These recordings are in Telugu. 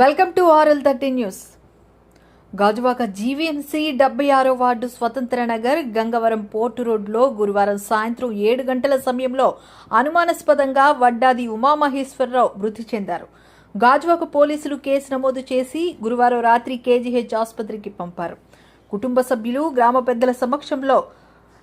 Welcome to RL thirty news Gajuwaka GVMC డెబ్బై ఆరో వార్డు స్వతంత్ర నగర్ గంగవరం పోర్టు రోడ్లో గురువారం సాయంత్రం ఏడు గంటల సమయంలో అనుమానాస్పదంగా వడ్డాది ఉమామహేశ్వరరావు మృతి చెందారు. గాజువాక పోలీసులు కేసు నమోదు చేసి గురువారం రాత్రి కేజీహెచ్ ఆసుపత్రికి పంపారు. కుటుంబ సభ్యులు గ్రామ పెద్దల సమక్షంలో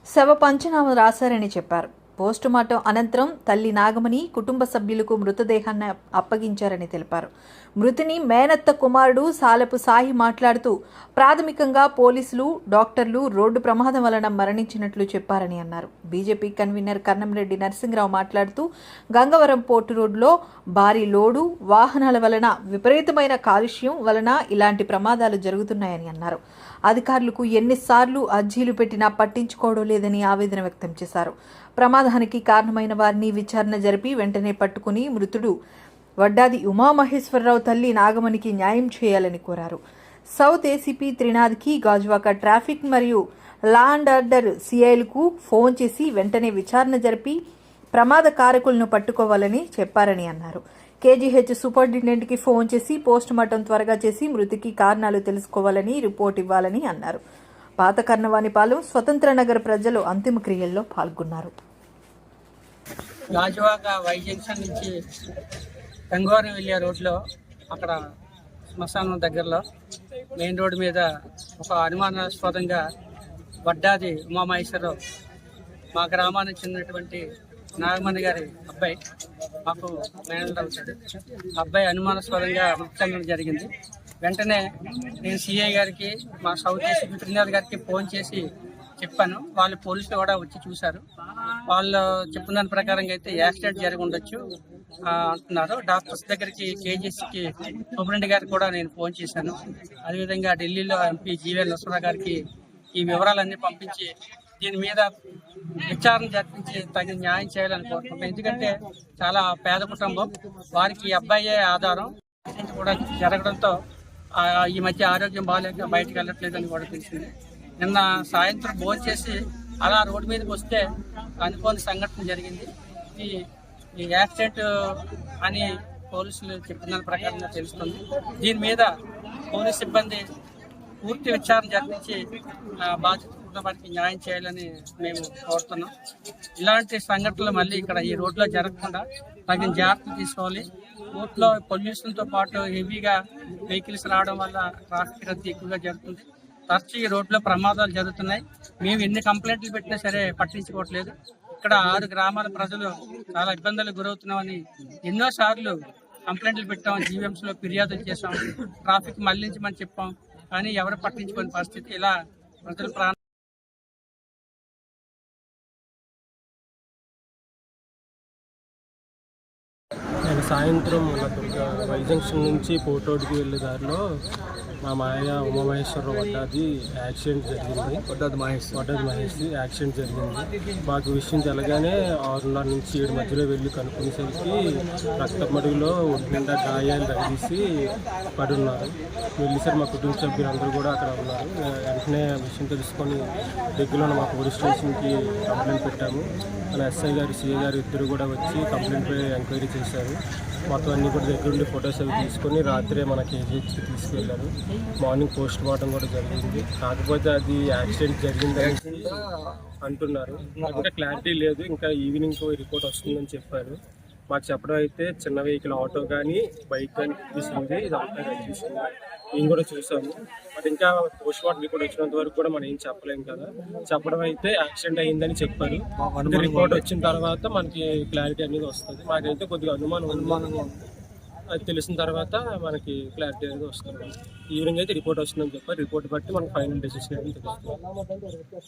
శవ పంచనామా రాశారని చెప్పారు. పోస్టుమార్టం అనంతరం తల్లి నాగమణి కుటుంబ సభ్యులకు మృతదేహాన్ని అప్పగించారని తెలిపారు. మృతిని మేనత్త కుమారుడు సాలపు సాయి మాట్లాడుతూ ప్రాథమికంగా పోలీసులు డాక్టర్లు రోడ్డు ప్రమాదం వలన మరణించినట్లు చెప్పారని అన్నారు. బీజేపీ కన్వీనర్ కన్నంరెడ్డి నరసింహరావు మాట్లాడుతూ గంగవరం పోర్టు రోడ్లో భారీ లోడు వాహనాల వలన విపరీతమైన కాలుష్యం వలన ఇలాంటి ప్రమాదాలు జరుగుతున్నాయని అన్నారు. అధికారులకు ఎన్నిసార్లు అర్జీలు పెట్టినా పట్టించుకోవడం లేదని ఆవేదన వ్యక్తం చేశారు. ప్రమాదానికి కారణమైన వారిని విచారణ జరిపి వెంటనే పట్టుకుని మృతుడు వడ్డాది ఉమామహేశ్వరరావు తల్లి నాగమణికి న్యాయం చేయాలని కోరారు. సౌత్ ఏసీపీ త్రినాథ్కి గాజువాక ట్రాఫిక్ మరియు లా అండ్ ఆర్డర్ సిఐలకు ఫోన్ చేసి వెంటనే విచారణ జరిపి ప్రమాద కారకులను పట్టుకోవాలని చెప్పారని అన్నారు. కేజీహెచ్ సూపరింటెండెంట్కి ఫోన్ చేసి పోస్ట్ మార్టం త్వరగా చేసి మృతికి కారణాలు తెలుసుకోవాలని రిపోర్ట్ ఇవ్వాలని అన్నారు. పాత కర్ణవాణిపాలెం స్వతంత్ర నగర ప్రజలు అంతిమ క్రియల్లో పాల్గొన్నారు. గాజువాక వై జంక్షన్ నుంచి గంగవరం వెళ్ళే రోడ్లో అక్కడ శ్మశానం దగ్గరలో మెయిన్ రోడ్డు మీద ఒక అనుమానాస్పదంగా వడ్డాది ఉమామహేశ్వరరావు మా గ్రామానికి చెందినటువంటి నాగమణి గారి అబ్బాయి మాకు మేనల్ అవుతాడు. అబ్బాయి అనుమానాస్పదంగా మృతి చెందడం జరిగింది. వెంటనే నేను సిఐ గారికి మా సౌత్ ఏసీ గారికి ఫోన్ చేసి చెప్పాను. వాళ్ళు పోలీసులు కూడా వచ్చి చూశారు. వాళ్ళు చెప్పిన దాని ప్రకారంగా అయితే యాక్సిడెంట్ జరిగి ఉండొచ్చు అంటున్నారు. డాక్టర్స్ దగ్గరికి కేజీసీకి సూపరింట్ గారికి కూడా నేను ఫోన్ చేశాను. అదేవిధంగా ఢిల్లీలో ఎంపీ జీవీఎల్ నరసింహ గారికి ఈ వివరాలన్నీ పంపించి దీని మీద విచారణ జరిపించి తగిన న్యాయం చేయాలని కోరుకుంటున్నాను ఎందుకంటే చాలా పేద కుటుంబం. వారికి అబ్బాయే ఆధారం. కూడా జరగడంతో ఈ మధ్య ఆరోగ్యం బాగాలేక బయటకు వెళ్ళట్లేదని కూడా తెలిసింది. నిన్న సాయంత్రం భోజనం చేసి అలా రోడ్డు మీదకి వస్తే అనుకోని సంఘటన జరిగింది. ఈ ఈ యాక్సిడెంట్ అని పోలీసులు చెప్పిన దాని ప్రకారంగా తెలుస్తుంది. దీని మీద పోలీస్ సిబ్బంది పూర్తి విచారణ జరిపించి బాధ్యత కుటుంబానికి న్యాయం చేయాలని మేము కోరుతున్నాం. ఇలాంటి సంఘటనలు మళ్ళీ ఇక్కడ ఈ రోడ్లో జరగకుండా తగిన జాగ్రత్తలు తీసుకోవాలి. రోడ్లో పొల్యూషన్తో పాటు హెవీగా వెహికల్స్ రావడం వల్ల ట్రాఫిక్ రద్దీ ఎక్కువగా జరుగుతుంది. తరచు ఈ రోడ్లో ప్రమాదాలు జరుగుతున్నాయి. మేము ఎన్ని కంప్లైంట్లు పెట్టినా సరే పట్టించుకోవట్లేదు. ఇక్కడ ఆరు గ్రామాల ప్రజలు చాలా ఇబ్బందులకు గురవుతున్నామని ఎన్నో సార్లు కంప్లైంట్లు పెట్టాం. జీవీఎంసీ లో ఫిర్యాదులు చేసాం ట్రాఫిక్ మళ్ళించమని చెప్పాం. కానీ ఎవరు పట్టించుకోని పరిస్థితి ఇలా ప్రజలు ప్రాణ నేను సాయంత్రం దుర్గా నుంచి పోర్ట్ రోడ్కి వెళ్ళే దారిలో మా మాయ ఉమామహేశ్వరరావు వడ్డాది యాక్సిడెంట్ జరిగింది. వడ్డాది మహేష్. వడ్డాది మహేష్ యాక్సిడెంట్ జరిగింది. మాకు విషయం తెలగానే ఆరున్నర నుంచి ఏడు మధ్యలో వెళ్ళి కనుక్కునేసరికి రక్తమడుగులో ఒంటి నిండా గాయాలు తగిలిసి పడి ఉన్నారు వెళ్ళేసరి మా కుటుంబ సభ్యులందరూ కూడా అక్కడ ఉన్నారు. వెంటనే విషయం తెలుసుకొని దగ్గరలో ఉన్న మా పోలీస్ స్టేషన్కి కంప్లైంట్ పెట్టాము. మన ఎస్ఐ గారు సిఐ గారు ఇద్దరు కూడా వచ్చి కంప్లైంట్ ఎంక్వైరీ చేశారు. మొత్తం అన్ని కూడా దగ్గర ఉండి ఫొటోస్ అవి తీసుకొని రాత్రే మన కేజీహెచ్కి తీసుకెళ్ళారు. మార్నింగ్ పోస్ట్ మార్టం కూడా జరిగింది. కాకపోతే అది యాక్సిడెంట్ జరిగిందని అంటున్నారు. ఇంకా క్లారిటీ లేదు. ఇంకా ఈవినింగ్ రిపోర్ట్ వస్తుందని చెప్పారు. మాకు చెప్పడం అయితే చిన్న వెహికల్ ఆటో కానీ బైక్ కానీ తీసుకుంది ఇదంతా కనిపిస్తుంది మేము కూడా చూసాము. బట్ ఇంకా పోస్ట్ మార్టం రిపోర్ట్ వచ్చినంత వరకు కూడా మనం ఏం చెప్పలేం కదా. చెప్పడం అయితే యాక్సిడెంట్ అయిందని చెప్పారు. రిపోర్ట్ వచ్చిన తర్వాత మనకి క్లారిటీ అనేది వస్తుంది. మాకైతే కొద్దిగా అనుమానం అనుమానంగా ఉంది. అది తెలిసిన తర్వాత మనకి క్లారిటీ అనేది వస్తుంది. ఈవినింగ్ అయితే రిపోర్ట్ వస్తుందని చెప్పారు. రిపోర్ట్ బట్టి మనకి ఫైనల్ డెసిషన్ అనేది తెలుస్తుంది.